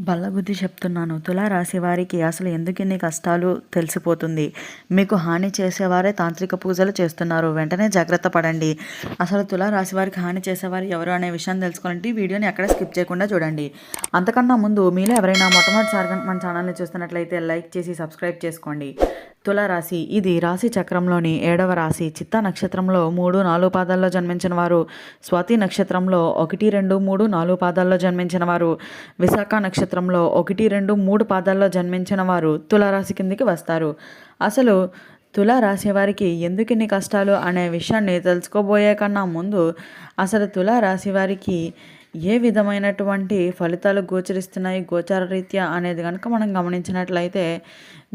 బల్లబుద్ధి చెప్తున్నాను. తులారాశి వారికి అసలు ఎందుకు ఇన్ని కష్టాలు తెలిసిపోతుంది? మీకు హాని చేసేవారే తాంత్రిక పూజలు చేస్తున్నారు. వెంటనే జాగ్రత్త పడండి. అసలు తులారాశి వారికి హాని చేసేవారు ఎవరు అనే విషయాన్ని తెలుసుకోవాలంటే ఈ వీడియోని ఎక్కడ స్కిప్ చేయకుండా చూడండి. అంతకన్నా ముందు మీలో ఎవరైనా మొట్టమొదటిసారిగా మన ఛానల్ని చూస్తున్నట్లయితే లైక్ చేసి సబ్స్క్రైబ్ చేసుకోండి. తులారాశి ఇది రాశి చక్రంలోని ఏడవ రాశి. చిత్త నక్షత్రంలో మూడు నాలుగు పాదాల్లో జన్మించిన వారు. స్వాతి నక్షత్రంలో ఒకటి రెండు మూడు నాలుగు పాదాల్లో జన్మించిన వారు. విశాఖ నక్షత్రంలో ఒకటి రెండు మూడు పాదాల్లో జన్మించిన వారు తులారాశి కిందికి వస్తారు. అసలు తులారాశి వారికి ఎందుకు ఇన్ని కష్టాలు అనే విషయాన్ని తెలుసుకోబోయే కన్నా ముందు అసలు తులారాశి వారికి ఏ విధమైనటువంటి ఫలితాలు గోచరిస్తున్నాయి? గోచార రీత్యా అనేది కనుక మనం గమనించినట్లయితే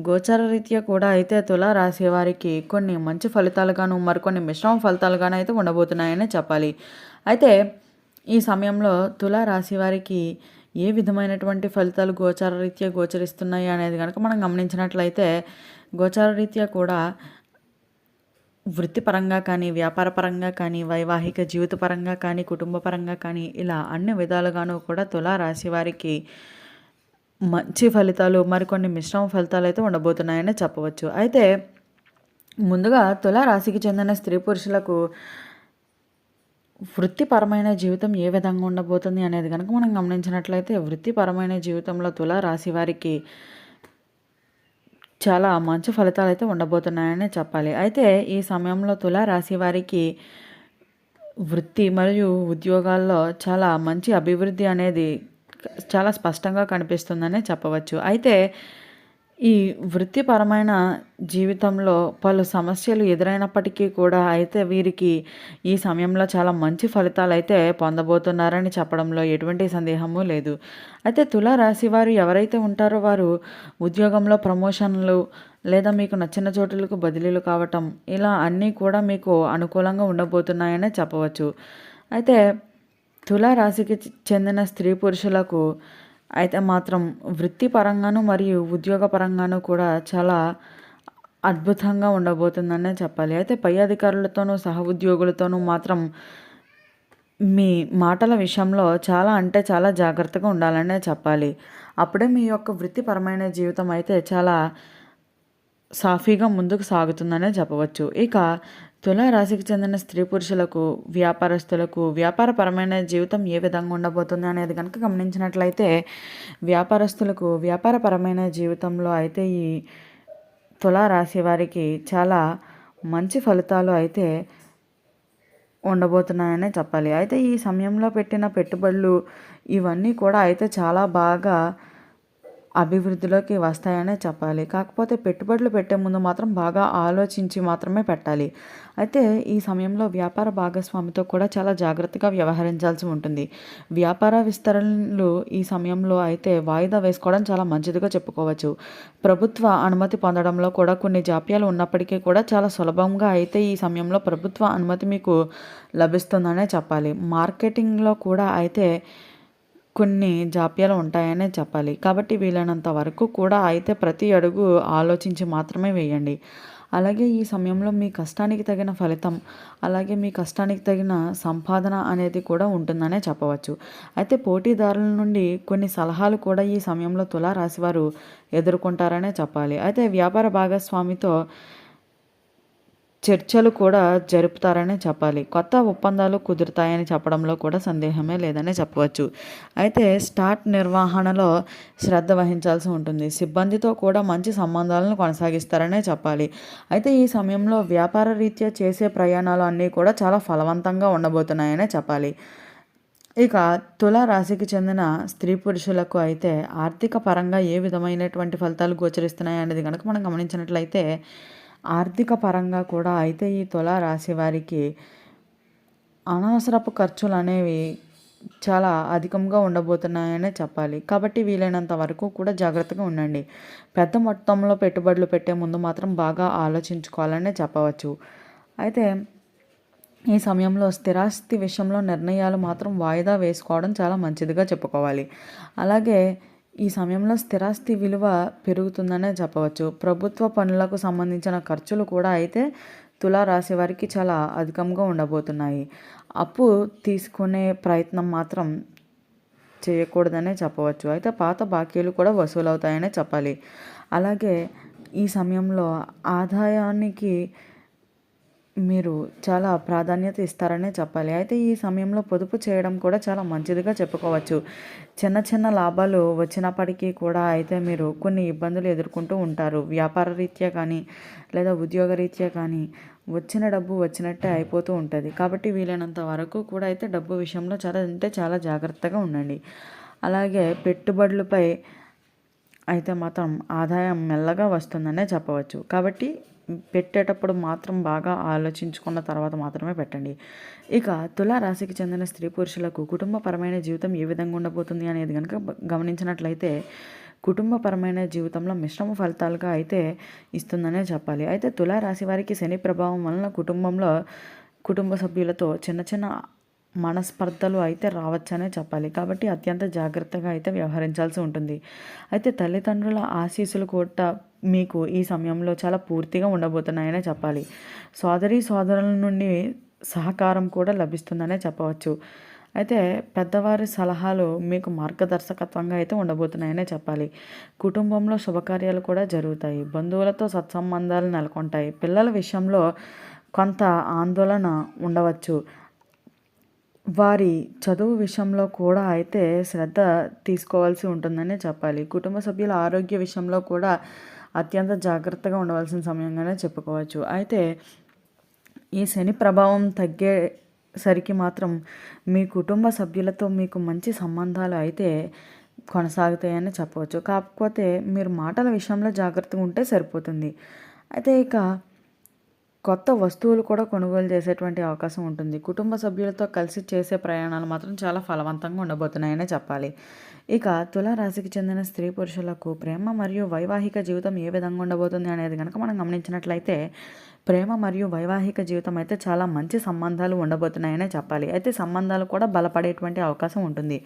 గోచార రీత్యా కూడా అయితే తులా రాశి వారికి కొన్ని మంచి ఫలితాలుగాను మరికొన్ని మిశ్రమ ఫలితాలుగాను అయితే ఉండబోతున్నాయని చెప్పాలి. అయితే ఈ సమయంలో తులా రాశి వారికి ఏ విధమైనటువంటి ఫలితాలు గోచార రీత్యా గోచరిస్తున్నాయి అనేది కనుక మనం గమనించినట్లయితే గోచార రీత్యా కూడా వృత్తిపరంగా కానీ వ్యాపార పరంగా కానీ వైవాహిక జీవితపరంగా కానీ కుటుంబ పరంగా కానీ ఇలా అన్ని విధాలుగాను కూడా తులా రాశి వారికి మంచి ఫలితాలు మరికొన్ని మిశ్రమ ఫలితాలు అయితే ఉండబోతున్నాయని చెప్పవచ్చు. అయితే ముందుగా తులా రాశికి చెందిన స్త్రీ పురుషులకు వృత్తిపరమైన జీవితం ఏ విధంగా ఉండబోతుంది అనేది కనుక మనం గమనించినట్లయితే వృత్తిపరమైన జీవితంలో తులా రాశి వారికి చాలా మంచి ఫలితాలు అయితే ఉండబోతున్నాయని చెప్పాలి. అయితే ఈ సమయంలో తులా రాశి వారికి వృత్తి మరియు ఉద్యోగాల్లో చాలా మంచి అభివృద్ధి అనేది చాలా స్పష్టంగా కనిపిస్తుందనే చెప్పవచ్చు. అయితే ఈ వృత్తిపరమైన జీవితంలో పలు సమస్యలు ఎదురైనప్పటికీ కూడా అయితే వీరికి ఈ సమయంలో చాలా మంచి ఫలితాలు అయితే పొందబోతున్నారని చెప్పడంలో ఎటువంటి సందేహము లేదు. అయితే తులారాశి వారు ఎవరైతే ఉంటారో వారు ఉద్యోగంలో ప్రమోషన్లు లేదా మీకు నచ్చిన చోటులకు బదిలీలు కావటం ఇలా అన్నీ కూడా మీకు అనుకూలంగా ఉండబోతున్నాయనే చెప్పవచ్చు. అయితే తులారాశికి చెందిన స్త్రీ పురుషులకు అయితే మాత్రం వృత్తిపరంగాను మరియు ఉద్యోగ పరంగాను కూడా చాలా అద్భుతంగా ఉండబోతుందనే చెప్పాలి. అయితే పై అధికారులతోనూ సహ ఉద్యోగులతోనూ మాత్రం మీ మాటల విషయంలో చాలా అంటే చాలా జాగ్రత్తగా ఉండాలనే చెప్పాలి. అప్పుడే మీ యొక్క వృత్తిపరమైన జీవితం అయితే చాలా సాఫీగా ముందుకు సాగుతుందనే చెప్పవచ్చు. ఇక తులారాశికి చెందిన స్త్రీ పురుషులకు వ్యాపారస్తులకు వ్యాపారపరమైన జీవితం ఏ విధంగా ఉండబోతుంది అనేది కనుక గమనించినట్లయితే వ్యాపారస్తులకు వ్యాపారపరమైన జీవితంలో అయితే ఈ తులారాశి వారికి చాలా మంచి ఫలితాలు అయితే ఉండబోతున్నాయనే చెప్పాలి. అయితే ఈ సమయంలో పెట్టిన పెట్టుబడులు ఇవన్నీ కూడా అయితే చాలా బాగా అభివృద్ధిలోకి వస్తాయనే చెప్పాలి. కాకపోతే పెట్టుబడులు పెట్టే ముందు మాత్రం బాగా ఆలోచించి మాత్రమే పెట్టాలి. అయితే ఈ సమయంలో వ్యాపార భాగస్వామితో కూడా చాలా జాగ్రత్తగా వ్యవహరించాల్సి ఉంటుంది. వ్యాపార విస్తరణలు ఈ సమయంలో అయితే వాయిదా వేసుకోవడం చాలా మంచిదిగా చెప్పుకోవచ్చు. ప్రభుత్వ అనుమతి పొందడంలో కూడా కొన్ని జాప్యాలు ఉన్నప్పటికీ కూడా చాలా సులభంగా అయితే ఈ సమయంలో ప్రభుత్వ అనుమతి మీకు లభిస్తుందనే చెప్పాలి. మార్కెటింగ్లో కూడా అయితే కొన్ని జాప్యాలు ఉంటాయనే చెప్పాలి. కాబట్టి వీలైనంత వరకు కూడా అయితే ప్రతి అడుగు ఆలోచించి మాత్రమే వేయండి. అలాగే ఈ సమయంలో మీ కష్టానికి తగిన ఫలితం అలాగే మీ కష్టానికి తగిన సంపాదన అనేది కూడా ఉంటుందనే చెప్పవచ్చు. అయితే పోటీదారుల నుండి కొన్ని సలహాలు కూడా ఈ సమయంలో తులారాశివారు ఎదుర్కొంటారనే చెప్పాలి. అయితే వ్యాపార భాగస్వామితో చర్చలు కూడా జరుపుతారనే చెప్పాలి. కొత్త ఒప్పందాలు కుదురుతాయని చెప్పడంలో కూడా సందేహమే లేదనే చెప్పవచ్చు. అయితే స్టార్ట్ నిర్వహణలో శ్రద్ధ వహించాల్సి ఉంటుంది. సిబ్బందితో కూడా మంచి సంబంధాలను కొనసాగిస్తారనే చెప్పాలి. అయితే ఈ సమయంలో వ్యాపార రీత్యా చేసే ప్రయాణాలు అన్నీ కూడా చాలా ఫలవంతంగా ఉండబోతున్నాయనే చెప్పాలి. ఇక తుల రాశికి చెందిన స్త్రీ పురుషులకు అయితే ఆర్థిక పరంగా ఏ విధమైనటువంటి ఫలితాలు గోచరిస్తున్నాయి అనేది కనుక మనం గమనించినట్లయితే ఆర్థిక పరంగా కూడా అయితే ఈ తులా రాశి వారికి అనవసరపు ఖర్చులు అనేవి చాలా అధికంగా ఉండబోతున్నాయనే చెప్పాలి. కాబట్టి వీలైనంత వరకు కూడా జాగ్రత్తగా ఉండండి. పెద్ద మొత్తంలో పెట్టుబడులు పెట్టే ముందు మాత్రం బాగా ఆలోచించుకోవాలనే చెప్పవచ్చు. అయితే ఈ సమయంలో స్థిరాస్తి విషయంలో నిర్ణయాలు మాత్రం వాయిదా వేసుకోవడం చాలా మంచిదిగా చెప్పుకోవాలి. అలాగే ఈ సమయంలో స్థిరాస్తి విలువ పెరుగుతుందనే చెప్పవచ్చు. ప్రభుత్వ పనులకు సంబంధించిన ఖర్చులు కూడా అయితే తులారాశి వారికి చాలా అధికంగా ఉండబోతున్నాయి. అప్పు తీసుకునే ప్రయత్నం మాత్రం చేయకూడదనే చెప్పవచ్చు. అయితే పాత బాకీలు కూడా వసూలవుతాయనే చెప్పాలి. అలాగే ఈ సమయంలో ఆదాయానికి మీరు చాలా ప్రాధాన్యత ఇస్తారనే చెప్పాలి. అయితే ఈ సమయంలో పొదుపు చేయడం కూడా చాలా మంచిదిగా చెప్పుకోవచ్చు. చిన్న చిన్న లాభాలు వచ్చినప్పటికీ కూడా అయితే మీరు కొన్ని ఇబ్బందులు ఎదుర్కొంటూ ఉంటారు. వ్యాపార రీత్యా కానీ లేదా ఉద్యోగ రీత్యా కానీ వచ్చిన డబ్బు వచ్చినట్టే అయిపోతూ ఉంటుంది. కాబట్టి వీలైనంత వరకు కూడా అయితే డబ్బు విషయంలో చాలా అంటే చాలా జాగ్రత్తగా ఉండండి. అలాగే పెట్టుబడులపై అయితే మాత్రం ఆదాయం మెల్లగా వస్తుందనే చెప్పవచ్చు. కాబట్టి పెట్టేటప్పుడు మాత్రం బాగా ఆలోచించుకున్న తర్వాత మాత్రమే పెట్టండి. ఇక తులారాశికి చెందిన స్త్రీ పురుషులకు కుటుంబపరమైన జీవితం ఏ విధంగా ఉండబోతుంది అనేది కనుక గమనించినట్లయితే కుటుంబపరమైన జీవితంలో మిశ్రమ ఫలితాలుగా అయితే ఇస్తుందనే చెప్పాలి. అయితే తులారాశి వారికి శని ప్రభావం వలన కుటుంబంలో కుటుంబ సభ్యులతో చిన్న చిన్న మనస్పర్ధలు అయితే రావచ్చనే చెప్పాలి. కాబట్టి అత్యంత జాగ్రత్తగా అయితే వ్యవహరించాల్సి ఉంటుంది. అయితే తల్లిదండ్రుల ఆశీస్సులు కూడా మీకు ఈ సమయంలో చాలా పూర్తిగా ఉండబోతున్నాయనే చెప్పాలి. సోదరి సోదరుల నుండి సహకారం కూడా లభిస్తుందనే చెప్పవచ్చు. అయితే పెద్దవారి సలహాలు మీకు మార్గదర్శకత్వంగా అయితే ఉండబోతున్నాయనే చెప్పాలి. కుటుంబంలో శుభకార్యాలు కూడా జరుగుతాయి. బంధువులతో సత్సంబంధాలు నెలకొంటాయి. పిల్లల విషయంలో కొంత ఆందోళన ఉండవచ్చు. వారి చదువు విషయంలో కూడా అయితే శ్రద్ధ తీసుకోవాల్సి ఉంటుందనే చెప్పాలి. కుటుంబ సభ్యుల ఆరోగ్య విషయంలో కూడా అత్యంత జాగ్రత్తగా ఉండవలసిన సమయంగానే చెప్పుకోవచ్చు. అయితే ఈ శని ప్రభావం తగ్గేసరికి మాత్రం మీ కుటుంబ సభ్యులతో మీకు మంచి సంబంధాలు అయితే కొనసాగుతాయని చెప్పవచ్చు. కాకపోతే మీరు మాటల విషయంలో జాగ్రత్తగా ఉంటే సరిపోతుంది. అయితే ఇక కొత్త వస్తువులు కూడా కొనుగోలు చేసేటువంటి అవకాశం ఉంటుంది. కుటుంబ సభ్యులతో కలిసి చేసే ప్రయాణాలు మాత్రం చాలా ఫలవంతంగా ఉండబోతున్నాయనే చెప్పాలి. ఇక తులారాశికి చెందిన స్త్రీ పురుషులకు ప్రేమ మరియు వైవాహిక జీవితం ఏ విధంగా ఉండబోతుంది అనేది కనుక మనం గమనించినట్లయితే ప్రేమ మరియు వైవాహిక జీవితం అయితే చాలా మంచి సంబంధాలు ఉండబోతున్నాయనే చెప్పాలి. అయితే సంబంధాలు కూడా బలపడేటువంటి అవకాశం ఉంటుంది.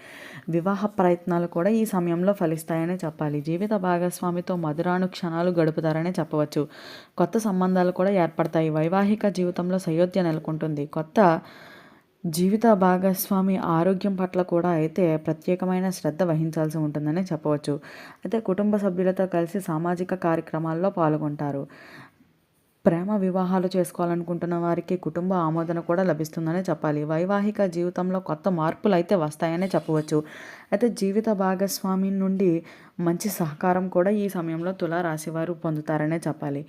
వివాహ ప్రయత్నాలు కూడా ఈ సమయంలో ఫలిస్తాయనే చెప్పాలి. జీవిత భాగస్వామితో మధురాను క్షణాలు గడుపుతారనే చెప్పవచ్చు. కొత్త సంబంధాలు కూడా ఏర్పడతాయి. వైవాహిక జీవితంలో సయోధ్య నెలకొంటుంది. కొత్త జీవిత భాగస్వామి ఆరోగ్యం పట్ల కూడా అయితే ప్రత్యేకమైన శ్రద్ధ వహించాల్సి ఉంటుందని చెప్పవచ్చు. అయితే కుటుంబ సభ్యులతో కలిసి సామాజిక కార్యక్రమాల్లో పాల్గొంటారు. ప్రేమ వివాహాలు చేసుకోవాలనుకుంటున్న వారికి కుటుంబ ఆమోదన కూడా లభిస్తుందనే చెప్పాలి. వైవాహిక జీవితంలో కొత్త మార్పులు అయితే వస్తాయనే చెప్పవచ్చు. అయితే జీవిత భాగస్వామి నుండి మంచి సహకారం కూడా ఈ సమయంలో తులా రాశివారు పొందుతారనే చెప్పాలి.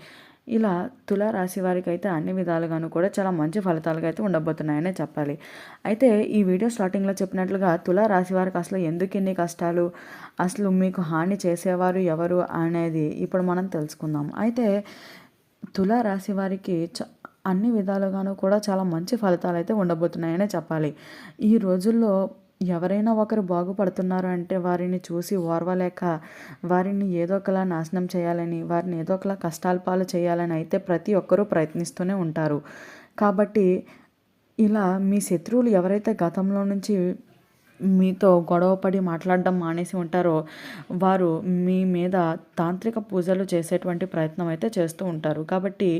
ఇలా తులారాశి వారికి అయితే అన్ని విధాలుగాను కూడా చాలా మంచి ఫలితాలుగా అయితే ఉండబోతున్నాయనే చెప్పాలి. అయితే ఈ వీడియో స్టార్టింగ్లో చెప్పినట్లుగా తులారాశి వారికి అసలు ఎందుకు ఇన్ని కష్టాలు అసలు మీకు హాని చేసేవారు ఎవరు అనేది ఇప్పుడు మనం తెలుసుకుందాం. అయితే తులారాశి వారికి చ అన్ని విధాలుగాను కూడా చాలా మంచి ఫలితాలు అయితే ఉండబోతున్నాయనే చెప్పాలి. ఈ రోజుల్లో ఎవరైనా ఒకరు బాగుపడుతున్నారు అంటే వారిని చూసి ఓర్వలేక వారిని ఏదో ఒకలా నాశనం చేయాలని వారిని ఏదో ఒకలా కష్టాల పాలు చేయాలని అయితే ప్రతి ఒక్కరూ ప్రయత్నిస్తూనే ఉంటారు. కాబట్టి ఇలా మీ శత్రువులు ఎవరైతే గతంలో నుంచి మీతో గొడవపడి మాట్లాడడం మానేసి ఉంటారో వారు మీ మీద తాంత్రిక పూజలు చేసేటువంటి ప్రయత్నం అయితే చేస్తూ ఉంటారు. కాబట్టి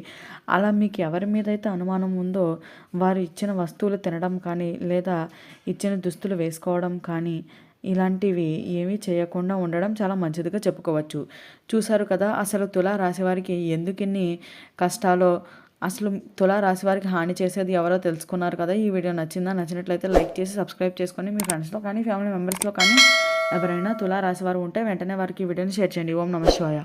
అలా మీకు ఎవరి మీద అయితే అనుమానం ఉందో వారు ఇచ్చిన వస్తువులు తినడం కానీ లేదా ఇచ్చిన దుస్తులు వేసుకోవడం కానీ ఇలాంటివి ఏమీ చేయకుండా ఉండడం చాలా మంచిదిగా చెప్పుకోవచ్చు. చూశారు కదా అసలు తులా రాసేవారికి ఎందుకిన్ని కష్టాలో అసలు తులా రాశి వారికి హాని చేసేది ఎవరో తెలుసుకున్నారు కదా ఈ వీడియో నచ్చిందా? నచ్చినట్లయితే లైక్ చేసి సబ్స్క్రైబ్ చేసుకొని మీ ఫ్రెండ్స్లో కానీ ఫ్యామిలీ మెంబర్స్లో కానీ ఎవరైనా తులా రాశివారు ఉంటే వెంటనే వారికి ఈ వీడియోని షేర్ చేయండి. ఓం నమ శివాయ.